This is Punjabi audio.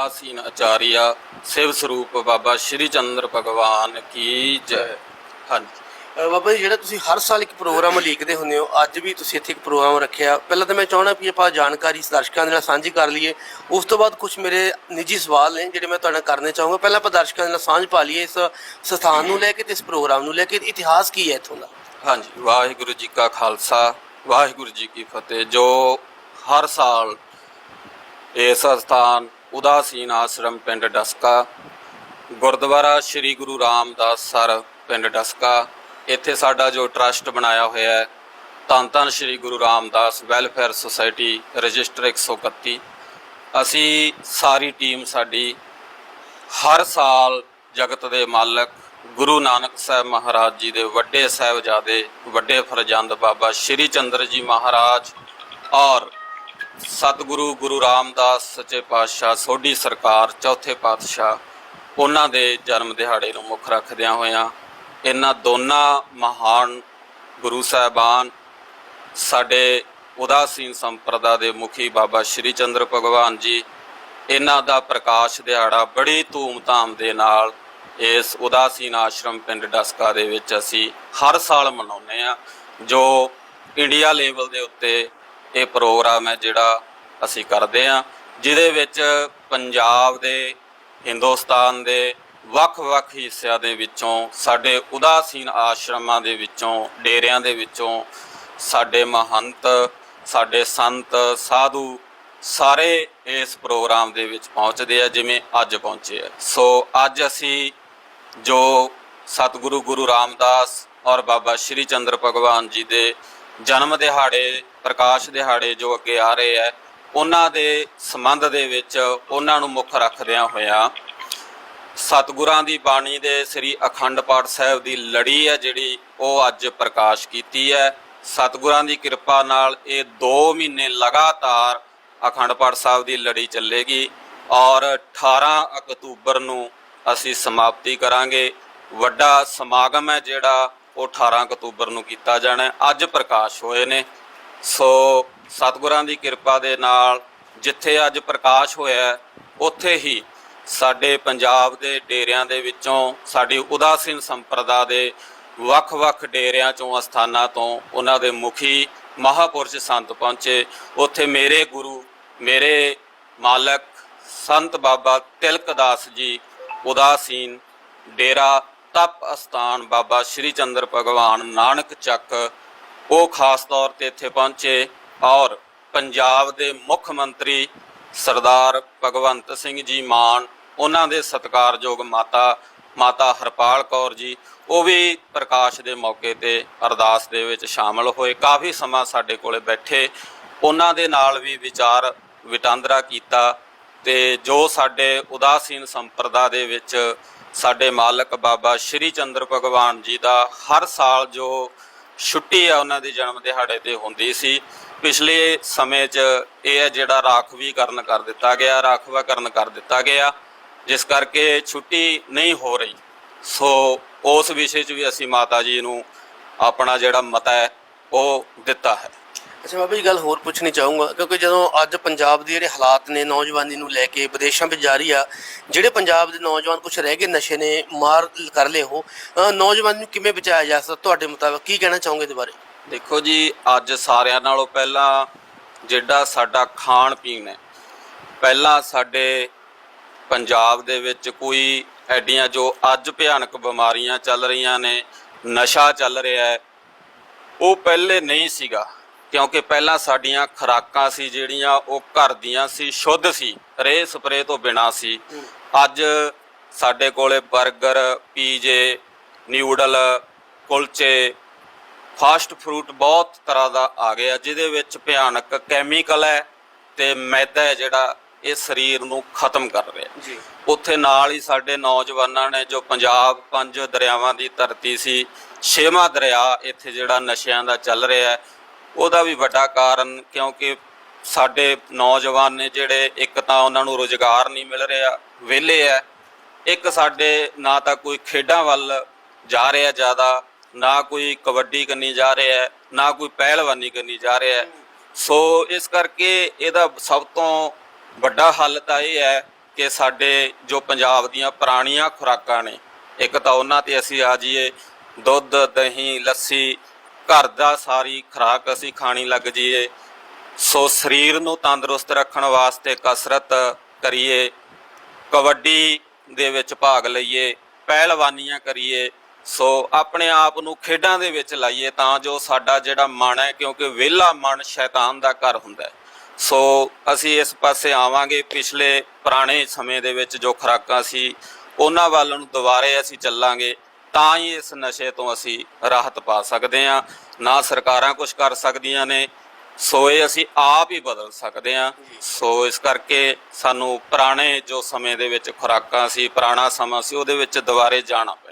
ਉਦਾਸੀਨ ਆਚਾਰੀਆ ਸਿਵ ਸਰੂਪ ਬਾਬਾ ਸ਼੍ਰੀ ਚੰਦਰ ਭਗਵਾਨ ਕੀ ਜੈ। ਹਾਂਜੀ। ਅ, ਬਾਬਾ ਜੀ ਜਿਹੜਾ ਤੁਸੀਂ ਹਰ ਸਾਲ ਇੱਕ ਪ੍ਰੋਗਰਾਮ ਲੀਕਦੇ ਹੁੰਦੇ ਹੋ ਅੱਜ ਵੀ ਤੁਸੀਂ ਇੱਥੇ ਇੱਕ ਪ੍ਰੋਗਰਾਮ ਰੱਖਿਆ। ਪਹਿਲਾਂ ਤਾਂ ਮੈਂ ਚਾਹਣਾ ਵੀ ਆਪਾਂ ਜਾਣਕਾਰੀ ਦਰਸ਼ਕਾਂ ਦੇ ਨਾਲ ਸਾਂਝੀ ਕਰ ਲਈਏ। ਉਸ ਤੋਂ ਬਾਅਦ ਕੁਝ ਮੇਰੇ ਨਿੱਜੀ ਸਵਾਲ ਨੇ ਜਿਹੜੇ ਮੈਂ ਤੁਹਾਡੇ ਨਾਲ ਕਰਨੇ ਚਾਹੂੰਗਾ। ਪਹਿਲਾਂ ਆਪਾਂ ਦਰਸ਼ਕਾਂ ਦੇ ਨਾਲ ਸਾਂਝ ਪਾ ਲਈਏ ਇਸ ਸਥਾਨ ਨੂੰ ਲੈ ਕੇ ਤੇ ਇਸ ਪ੍ਰੋਗਰਾਮ ਨੂੰ ਲੈ ਕੇ। ਇਤਿਹਾਸ ਕੀ ਹੈ ਇੱਥੋਂ ਦਾ? ਹਾਂਜੀ। ਵਾਹਿਗੁਰੂ ਜੀ ਕਾ ਖਾਲਸਾ ਵਾਹਿਗੁਰੂ ਜੀ ਕੀ ਫਤਿਹ। ਜੋ ਹਰ ਸਾਲ ਇਸ ਸਥਾਨ ਉਦਾਸੀਨ ਆਸ਼ਰਮ ਪਿੰਡ ਡਸਕਾ। ਗੁਰਦੁਆਰਾ ਸ੍ਰੀ ਗੁਰੂ ਰਾਮਦਾਸ ਸਰ ਪਿੰਡ ਡਸਕਾ। ਇੱਥੇ ਸਾਡਾ ਜੋ ਟਰਸਟ ਬਣਾਇਆ ਹੋਇਆ ਹੈ, Dhan Dhan Sri Guru Ramdas welfare society register 131 ਅਸੀਂ ਸਾਰੀ ਟੀਮ ਸਾਡੀ ਹਰ ਸਾਲ ਜਗਤ ਦੇ ਮਾਲਕ ਗੁਰੂ ਨਾਨਕ ਸਾਹਿਬ ਮਹਾਰਾਜ ਜੀ ਦੇ ਵੱਡੇ ਸਾਹਿਬਜ਼ਾਦੇ, ਵੱਡੇ ਫਰਜ਼ੰਦ ਬਾਬਾ ਸ਼੍ਰੀ ਚੰਦਰ ਜੀ ਮਹਾਰਾਜ ਔਰ ਸਤਿਗੁਰੂ ਗੁਰੂ ਰਾਮਦਾਸ ਸੱਚੇ ਪਾਤਸ਼ਾਹ, ਸੋਢੀ ਸਰਕਾਰ, ਚੌਥੇ ਪਾਤਸ਼ਾਹ, ਉਹਨਾਂ ਦੇ ਜਨਮ ਦਿਹਾੜੇ ਨੂੰ ਮੁੱਖ ਰੱਖਦਿਆਂ ਹੋਇਆਂ ਇਹਨਾਂ ਦੋਨਾਂ ਮਹਾਨ ਗੁਰੂ ਸਾਹਿਬਾਨ ਸਾਡੇ ਉਦਾਸੀਨ ਸੰਪਰਦਾ ਦੇ ਮੁਖੀ ਬਾਬਾ ਸ਼੍ਰੀ ਚੰਦਰ ਭਗਵਾਨ ਜੀ, ਇਹਨਾਂ ਦਾ ਪ੍ਰਕਾਸ਼ ਦਿਹਾੜਾ ਬੜੀ ਧੂਮ-ਧਾਮ ਦੇ ਨਾਲ ਇਸ ਉਦਾਸੀਨ ਆਸ਼ਰਮ ਪਿੰਡ ਡਸਕਾ ਦੇ ਵਿੱਚ ਅਸੀਂ ਹਰ ਸਾਲ ਮਨਾਉਂਦੇ ਆ ਜੋ ਇੰਡੀਆ ਲੈਵਲ ਦੇ ਉੱਤੇ ਇਹ ਪ੍ਰੋਗਰਾਮ ਹੈ ਜਿਹੜਾ ਅਸੀਂ ਕਰਦੇ ਆ ਜਿਹਦੇ ਵਿੱਚ ਪੰਜਾਬ ਦੇ, ਹਿੰਦੁਸਤਾਨ ਦੇ ਵੱਖ-ਵੱਖ ਹਿੱਸਿਆਂ ਦੇ ਵਿੱਚੋਂ, ਸਾਡੇ ਉਦਾਸੀਨ ਆਸ਼ਰਮਾਂ ਦੇ ਵਿੱਚੋਂ, ਡੇਰਿਆਂ ਦੇ ਵਿੱਚੋਂ ਸਾਡੇ ਮਹੰਤ, ਸਾਡੇ ਸੰਤ, ਸਾਧੂ ਸਾਰੇ ਇਸ ਪ੍ਰੋਗਰਾਮ ਦੇ ਵਿੱਚ ਪਹੁੰਚਦੇ ਆ, ਜਿਵੇਂ ਅੱਜ ਪਹੁੰਚੇ ਆ। ਸੋ ਅੱਜ ਅਸੀਂ ਜੋ ਸਤਿਗੁਰੂ ਗੁਰੂ ਰਾਮਦਾਸ ਔਰ ਬਾਬਾ ਸ਼੍ਰੀ ਚੰਦਰ ਭਗਵਾਨ ਜੀ ਦੇ ਜਨਮ ਦਿਹਾੜੇ, ਪ੍ਰਕਾਸ਼ ਦਿਹਾੜੇ ਜੋ ਅੱਗੇ ਆ ਰਹੇ ਆ ਉਹਨਾਂ ਦੇ ਸੰਬੰਧ ਦੇ ਵਿੱਚ ਉਹਨਾਂ ਨੂੰ ਮੁੱਖ ਰੱਖਦਿਆਂ ਹੋਇਆ ਸਤਿਗੁਰਾਂ ਦੀ ਬਾਣੀ ਦੇ ਸ੍ਰੀ ਅਖੰਡ ਪਾਠ ਸਾਹਿਬ ਦੀ ਲੜੀ ਹੈ, ਜਿਹੜੀ ਉਹ ਅੱਜ ਪ੍ਰਕਾਸ਼ ਕੀਤੀ ਹੈ। ਸਤਿਗੁਰਾਂ ਦੀ ਕਿਰਪਾ ਨਾਲ ਇਹ 2 ਮਹੀਨੇ ਲਗਾਤਾਰ ਅਖੰਡ ਪਾਠ ਸਾਹਿਬ ਦੀ ਲੜੀ ਚੱਲੇਗੀ ਔਰ 18 ਅਕਤੂਬਰ ਨੂੰ ਅਸੀਂ ਸਮਾਪਤੀ ਕਰਾਂਗੇ। ਵੱਡਾ ਸਮਾਗਮ ਹੈ ਜਿਹੜਾ ਉਹ 18 ਅਕਤੂਬਰ ਨੂੰ ਕੀਤਾ ਜਾਣਾ ਅੱਜ ਪ੍ਰਕਾਸ਼ ਹੋਏ ਨੇ। ਸੋ ਸਤਿਗੁਰਾਂ ਦੀ ਕਿਰਪਾ ਦੇ ਨਾਲ ਜਿੱਥੇ ਅੱਜ ਪ੍ਰਕਾਸ਼ ਹੋਇਆ ਉੱਥੇ ਹੀ ਸਾਡੇ ਪੰਜਾਬ ਦੇ ਡੇਰਿਆਂ ਦੇ ਵਿੱਚੋਂ, ਸਾਡੀ ਉਦਾਸੀਨ ਸੰਪਰਦਾ ਦੇ ਵੱਖ-ਵੱਖ ਡੇਰਿਆਂ ਚੋਂ, ਅਸਥਾਨਾਂ ਤੋਂ ਉਹਨਾਂ ਦੇ ਮੁਖੀ ਮਹਾਪੁਰਸ਼ ਸੰਤ ਪਹੁੰਚੇ। ਉੱਥੇ ਮੇਰੇ ਗੁਰੂ, ਮੇਰੇ ਮਾਲਕ ਸੰਤ ਬਾਬਾ ਤਿਲਕਦਾਸ ਜੀ ਉਦਾਸੀਨ ਡੇਰਾ ਤਪ ਅਸਥਾਨ ਬਾਬਾ ਸ਼੍ਰੀ ਚੰਦਰ ਭਗਵਾਨ ਨਾਨਕ ਚੱਕ। ਉਹ ਖਾਸ ਤੌਰ ਤੇ ਇੱਥੇ ਪਹੁੰਚੇ ਔਰ ਪੰਜਾਬ ਦੇ ਮੁੱਖ ਮੰਤਰੀ ਸਰਦਾਰ ਭਗਵੰਤ ਸਿੰਘ ਜੀ ਮਾਨ, ਉਹਨਾਂ ਦੇ ਸਤਿਕਾਰਯੋਗ ਮਾਤਾ ਮਾਤਾ ਹਰਪਾਲ ਕੌਰ ਜੀ, ਉਹ ਵੀ ਪ੍ਰਕਾਸ਼ ਦੇ ਮੌਕੇ ਤੇ ਅਰਦਾਸ ਦੇ ਵਿੱਚ ਸ਼ਾਮਲ ਹੋਏ। ਕਾਫੀ ਸਮਾਂ ਸਾਡੇ ਕੋਲੇ ਬੈਠੇ। ਉਹਨਾਂ ਦੇ ਨਾਲ ਵੀ ਵਿਚਾਰ ਵਟਾਂਦਰਾ ਕੀਤਾ। ਤੇ ਜੋ ਸਾਡੇ ਉਦਾਸੀਨ ਸੰਪਰਦਾ ਦੇ ਵਿੱਚ ਸਾਡੇ ਮਾਲਕ ਬਾਬਾ ਸ਼੍ਰੀ ਚੰਦਰ ਭਗਵਾਨ ਜੀ ਦਾ ਹਰ ਸਾਲ ਜੋ ਛੁੱਟੀ ਆ ਉਹਨਾਂ ਦੇ ਜਨਮ ਦਿਹਾੜੇ ਤੇ ਹੁੰਦੀ ਸੀ, ਪਿਛਲੇ ਸਮੇਂ 'ਚ ਇਹ ਹੈ ਜਿਹੜਾ ਰਾਖਵੀਕਰਨ ਕਰ ਦਿੱਤਾ ਗਿਆ, ਰਾਖਵਾਕਰਨ ਕਰ ਦਿੱਤਾ ਗਿਆ, ਜਿਸ ਕਰਕੇ ਛੁੱਟੀ ਨਹੀਂ ਹੋ ਰਹੀ। ਸੋ ਉਸ ਵਿਸ਼ੇ 'ਚ ਵੀ ਅਸੀਂ ਮਾਤਾ ਜੀ ਨੂੰ ਆਪਣਾ ਜਿਹੜਾ ਮਤਾ ਹੈ, ਉਹ ਦਿੱਤਾ ਹੈ। ਅੱਛਾ ਬਾਬਾ ਜੀ, ਗੱਲ ਹੋਰ ਪੁੱਛਣੀ ਚਾਹੂੰਗਾ, ਕਿਉਂਕਿ ਜਦੋਂ ਅੱਜ ਪੰਜਾਬ ਦੇ ਜਿਹੜੇ ਹਾਲਾਤ ਨੇ ਨੌਜਵਾਨੀ ਨੂੰ ਲੈ ਕੇ ਵਿਦੇਸ਼ਾਂ ਵਿੱਚ ਜਾ ਰਹੀ ਆ, ਜਿਹੜੇ ਪੰਜਾਬ ਦੇ ਨੌਜਵਾਨ ਕੁਝ ਰਹਿ ਗਏ ਨਸ਼ੇ ਨੇ, ਮਾਰ ਕਰ ਲਏ ਹੋ ਨੌਜਵਾਨ ਨੂੰ ਕਿਵੇਂ ਬਚਾਇਆ ਜਾ ਸਕਦਾ? ਤੁਹਾਡੇ ਮੁਤਾਬਕ ਕੀ ਕਹਿਣਾ ਚਾਹੋਗੇ ਇਹਦੇ ਬਾਰੇ? ਦੇਖੋ ਜੀ, ਅੱਜ ਸਾਰਿਆਂ ਨਾਲੋਂ ਪਹਿਲਾਂ ਜਿਹੜਾ ਸਾਡਾ ਖਾਣ ਪੀਣ ਹੈ, ਪਹਿਲਾਂ ਸਾਡੇ ਪੰਜਾਬ ਦੇ ਵਿੱਚ ਕੋਈ ਐਡੀਆਂ ਜੋ ਅੱਜ ਭਿਆਨਕ ਬਿਮਾਰੀਆਂ ਚੱਲ ਰਹੀਆਂ ਨੇ, ਨਸ਼ਾ ਚੱਲ ਰਿਹਾ ਹੈ, ਉਹ ਪਹਿਲੇ ਨਹੀਂ ਸੀਗਾ। ਕਿਉਂਕਿ ਪਹਿਲਾਂ ਸਾਡੀਆਂ ਖੁਰਾਕਾਂ ਸੀ ਜਿਹੜੀਆਂ ਉਹ ਘਰ ਦੀਆਂ ਸੀ ਸ਼ੁੱਧ ਸੀ ਰੇ ਸਪਰੇ ਤੋਂ ਬਿਨਾ ਸੀ। ਅੱਜ ਸਾਡੇ ਕੋਲੇ 버ਗਰ ਪੀਜੇ ਨਿਊਡਲ ਕੁਲਚੇ ਫਾਸਟ ਫਰੂਟ ਬਹੁਤ ਤਰ੍ਹਾਂ ਦਾ ਆ ਗਿਆ ਜਿਹਦੇ ਵਿੱਚ ਭਿਆਨਕ ਕੈਮੀਕਲ ਹੈ ਤੇ ਮੈਦਾ ਹੈ ਜਿਹੜਾ ਇਹ ਸਰੀਰ ਨੂੰ ਖਤਮ ਕਰ ਰਿਹਾ। ਜੀ। ਉੱਥੇ ਨਾਲ ਹੀ ਸਾਡੇ ਨੌਜਵਾਨਾਂ ਨੇ ਜੋ ਪੰਜਾਬ ਪੰਜ ਦਰਿਆਵਾਂ ਦੀ ਧਰਤੀ ਸੀ ਛੇਵਾਂ ਦਰਿਆ ਇੱਥੇ ਜਿਹੜਾ ਨਸ਼ਿਆਂ ਦਾ ਚੱਲ ਰਿਹਾ ਹੈ ਉਹਦਾ ਵੀ ਵੱਡਾ ਕਾਰਨ ਕਿਉਂਕਿ ਸਾਡੇ ਨੌਜਵਾਨ ਨੇ ਜਿਹੜੇ ਇੱਕ ਤਾਂ ਉਹਨਾਂ ਨੂੰ ਰੋਜ਼ਗਾਰ ਨਹੀਂ ਮਿਲ ਰਿਹਾ, ਵਿਹਲੇ ਹੈ ਇੱਕ ਸਾਡੇ ਨਾ ਤਾਂ ਕੋਈ ਖੇਡਾਂ ਵੱਲ ਜਾ ਰਿਹਾ ਜ਼ਿਆਦਾ, ਨਾ ਕੋਈ ਕਬੱਡੀ ਕਰਨੀ ਜਾ ਰਿਹਾ, ਨਾ ਕੋਈ ਪਹਿਲਵਾਨੀ ਕਰਨੀ ਜਾ ਰਿਹਾ। ਸੋ ਇਸ ਕਰਕੇ ਇਹਦਾ ਸਭ ਤੋਂ ਵੱਡਾ ਹੱਲ ਤਾਂ ਇਹ ਹੈ ਕਿ ਸਾਡੇ ਜੋ ਪੰਜਾਬ ਦੀਆਂ ਪੁਰਾਣੀਆਂ ਖੁਰਾਕਾਂ ਨੇ, ਇੱਕ ਤਾਂ ਉਹਨਾਂ ਤੇ ਅਸੀਂ ਆ ਜਾਈਏ, ਦੁੱਧ, ਦਹੀਂ, ਲੱਸੀ ਘਰ ਦਾ ਸਾਰੀ ਖੁਰਾਕ ਅਸੀਂ ਖਾਣੀ ਲੱਗ ਜਾਈਏ। ਸੋ ਸਰੀਰ ਨੂੰ ਤੰਦਰੁਸਤ ਰੱਖਣ ਵਾਸਤੇ ਕਸਰਤ ਕਰੀਏ, ਕਬੱਡੀ ਦੇ ਵਿੱਚ ਭਾਗ ਲਈਏ, ਪਹਿਲਵਾਨੀਆਂ ਕਰੀਏ। ਸੋ ਆਪਣੇ ਆਪ ਨੂੰ ਖੇਡਾਂ ਦੇ ਵਿੱਚ ਲਾਈਏ ਤਾਂ ਜੋ ਸਾਡਾ ਜਿਹੜਾ ਮਨ ਹੈ, ਕਿਉਂਕਿ ਵਿਹਲਾ ਮਨ ਸ਼ੈਤਾਨ ਦਾ ਘਰ ਹੁੰਦਾ ਹੈ। ਸੋ ਅਸੀਂ ਇਸ ਪਾਸੇ ਆਵਾਂਗੇ। ਪਿਛਲੇ ਪੁਰਾਣੇ ਸਮੇਂ ਦੇ ਵਿੱਚ ਜੋ ਖੁਰਾਕਾਂ ਸੀ, ਉਹਨਾਂ ਵੱਲ ਨੂੰ ਦੁਬਾਰੇ ਅਸੀਂ ਚੱਲਾਂਗੇ। ਤਾਂ ਹੀ ਇਸ ਨਸ਼ੇ ਤੋਂ ਅਸੀਂ ਰਾਹਤ ਪਾ ਸਕਦੇ ਹਾਂ। ਨਾ ਸਰਕਾਰਾਂ ਕੁਝ ਕਰ ਸਕਦੀਆਂ ਨੇ, ਸੋ ਇਹ ਅਸੀਂ ਆਪ ਹੀ ਬਦਲ ਸਕਦੇ ਹਾਂ। ਸੋ ਇਸ ਕਰਕੇ ਸਾਨੂੰ ਪੁਰਾਣੇ ਜੋ ਸਮੇਂ ਦੇ ਵਿੱਚ ਖੁਰਾਕਾਂ ਸੀ, ਪੁਰਾਣਾ ਸਮਾਂ ਸੀ, ਉਹਦੇ ਵਿੱਚ ਦੁਬਾਰੇ ਜਾਣਾ ਪਏ